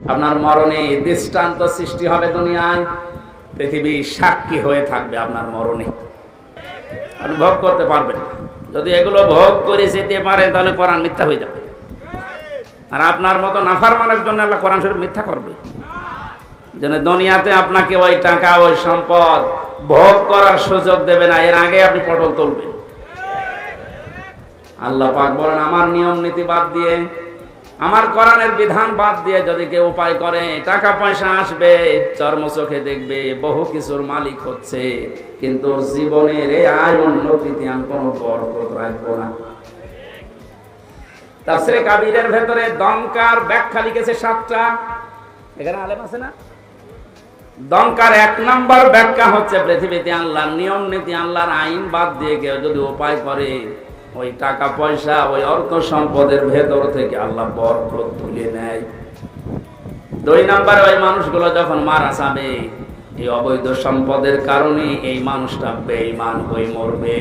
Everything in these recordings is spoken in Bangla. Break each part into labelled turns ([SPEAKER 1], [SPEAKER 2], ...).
[SPEAKER 1] আপনার মরণে দৃষ্টান্ত সৃষ্টি হবে দুনিয়ায়। পৃথিবী সাক্ষী হয়ে থাকবে আপনার মরণে। আপনি ভোগ করতে পারবেন যদি এগুলো ভোগ করে যেতে পারেন, তাহলে কোরআন মিথ্যা হয়ে যাবে। আর আপনার মতো নাফার মানের জন্য আল্লাহ কোরআন শরীফ মিথ্যা করবে। যেন দুনিয়াতে আপনাকে ওই টাকা, ওই সম্পদ ভোগ করার সুযোগ দেবে না। এর আগে আপনি পটল তুলবেন। আল্লাহ পাক বলেন, আমার নিয়ম নীতি বাদ দিয়ে আমার কোরআনের বিধান বাদ দিয়ে যদি কেউ উপায় করে, টাকা পয়সা আসবে, চর্ম চোখে দেখবে, বহু কিছুর মালিক হচ্ছে। কিন্তু জীবনের এই আয় উন্নতিতে আমি কোনো বরকত রাখব না। তাফসিরে কাবিরের ভেতরে দমকার ব্যাখ্যা লিখেছে সাতটা। এখানে আলেম আছে না? দমকার এক নম্বর ব্যাখ্যা হচ্ছে, পৃথিবীতে আল্লাহর নিয়ম নীতি, আল্লাহর আইন বাদ দিয়ে কেউ যদি উপায় করে ওই টাকা পয়সা, ওই অর্থ সম্পদের ভেতর থেকে আল্লাহ বরকত তুলে নেয়। দুই নম্বরে ওই মানুষগুলো যখন মারা যাবে, এই অবৈধ সম্পদের কারণে এই মানুষটা বেঈমান হয়ে মরবে।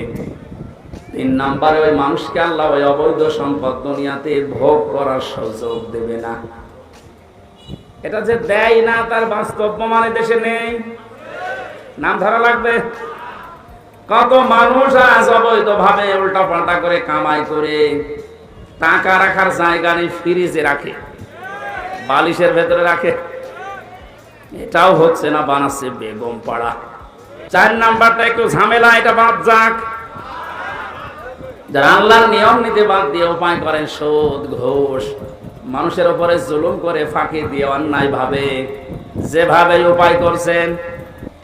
[SPEAKER 1] তিন নম্বরে ওই মানুষকে আল্লাহ ওই অবৈধ সম্পদ দুনিয়াতে ভোগ করার সুযোগ দেবে না। এটা যে দেয় না, তার বাস্তব প্রমাণে দেশে নেই। নাম ধরা লাগবে? কত মানুষ আজ অবৈধ ভাবে উল্টা পাল্টা করে কামাই করে টাকা রাখার জায়গা নেই ফ্রিজে রাখে, বালিশের ভেতরে রাখে। এটাও হচ্ছে না বানাচ্ছে বেগম পাড়া। চার নাম্বারটা একটু ঝামেলা, এটা বাদ যাক। যারা আল্লাহর নিয়ম নিতে বাদ দিয়ে উপায় করেন সুদ ঘোষ, মানুষের উপরে জুলুম করে ফাঁকি দিয়ে অন্যায় ভাবে যেভাবে উপায় করছেন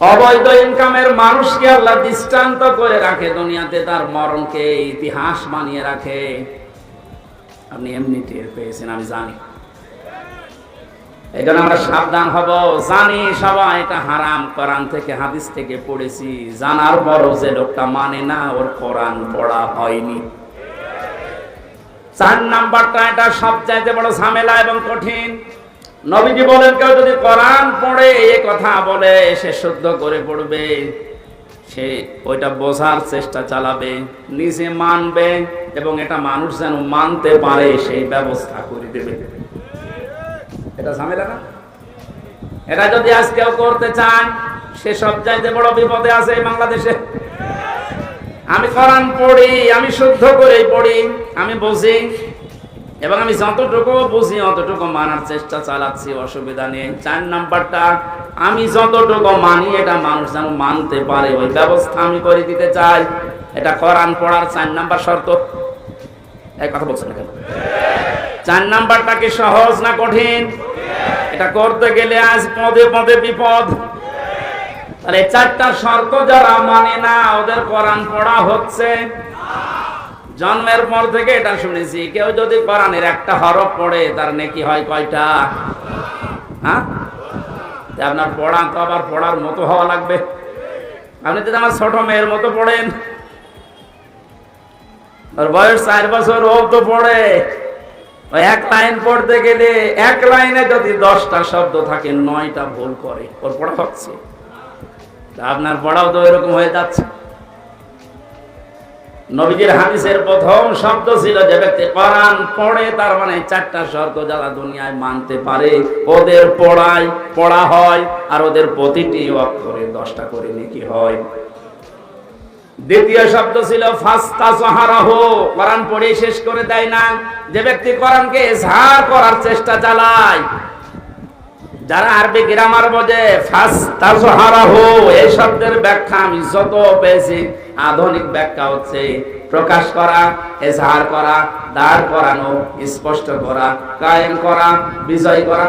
[SPEAKER 1] অবৈধ ইনকামের মানুষকে আল্লাহ দৃষ্টান্ত করে রাখে, দুনিয়াতে তার মরণকে ইতিহাস বানিয়ে রাখে। আপনি এমনি টের পেয়েছেন, আমি জানি। এই জন্য আমরা সাবধান হব। জানি সবাই এটা হারাম থেকে, হাদিস থেকে পড়েছি। জানার পরও যে লোকটা মানে না, ওর কোরআন পড়া হয়নি। চার নাম্বারটা, এটা সবচাইতে বড় ঝামেলা এবং কঠিন। নবীজি বলেন, কেউ যদি কোরআন পড়ে, এই কথা বলে, সে শুদ্ধ করে পড়বে। সে ওইটা বোঝার চেষ্টা চালাবে, নিজে মানবে, এবং এটা মানুষ যেন মানতে পারে, সেই ব্যবস্থা করে দেবে। এটা ঝামেলা না? এটা যদি আজ কেউ করতে চান, সে সব চাইতে বড় বিপদে আছে বাংলাদেশে। আমি কোরআন পড়ি, আমি শুদ্ধ করেই পড়ি, আমি বুঝি এবং আমি যতটুকু বুঝি, অতটুকু মানার চেষ্টা চালাচ্ছি, অসুবিধা নেই। চার নাম্বারটা, আমি যতটুকু মানি, এটা মানুষ যেন মানতে পারে। ওই ব্যবস্থা আমি করে দিতে চাই। এটা কোরআন পড়ার চার নাম্বার শর্ত। এক কথা বলছেন কেন? চার নাম্বারটা কি সহজ না কঠিন? এটা করতে গেলে আজ পদে পদে বিপদ। তাহলে চারটা শর্ত যারা মানে না, ওদের কোরআন পড়া হচ্ছে। জন্মের পর থেকে এটা শুনেছি, কেউ যদি কোরআনের একটা হরফ পড়ে, তার নেকি হয় কয়টা? হ্যাঁ? আপনার পড়া তো আবার পড়ার মতো হওয়া লাগবে। আপনি যদি আমার ছোট মেয়ের মতো পড়েন, ওর বয়স চার বছর, ও তো পড়ে। ওই এক লাইন পড়তে গেলে, এক লাইনে যদি দশটা শব্দ থাকে, নয়টা ভুল করে, ওর পড়া হচ্ছে। আপনার পড়াও তো এরকম হয়ে যাচ্ছে। নবীজির হাদিসের প্রথম শব্দ ছিল যে ব্যক্তি কোরআন পড়ে, তার মানে চারটা শর্ত যারা দুনিয়ায় মানতে পারে, ওদের পড়ায়, পড়া হয়, আর ওদের প্রতিটি অক্ষরে দশটা করে নাকি হয়। দ্বিতীয় শব্দ ছিল ফাস্তা সাহারাহ কোরআন পড়ে শেষ করে দেয় না। যে ব্যক্তি কোরআনকে ঝাড় করার চেষ্টা চালায় যারা আরবি গ্রামার বোঝে এই শব্দের ব্যাখ্যা আমি যত পেয়েছি, আধুনিক ব্যাখ্যা হচ্ছে প্রকাশ করা, এজাহার করা, দাঁড় করানো, স্পষ্ট করা, কায়েম করা, বিজয় করা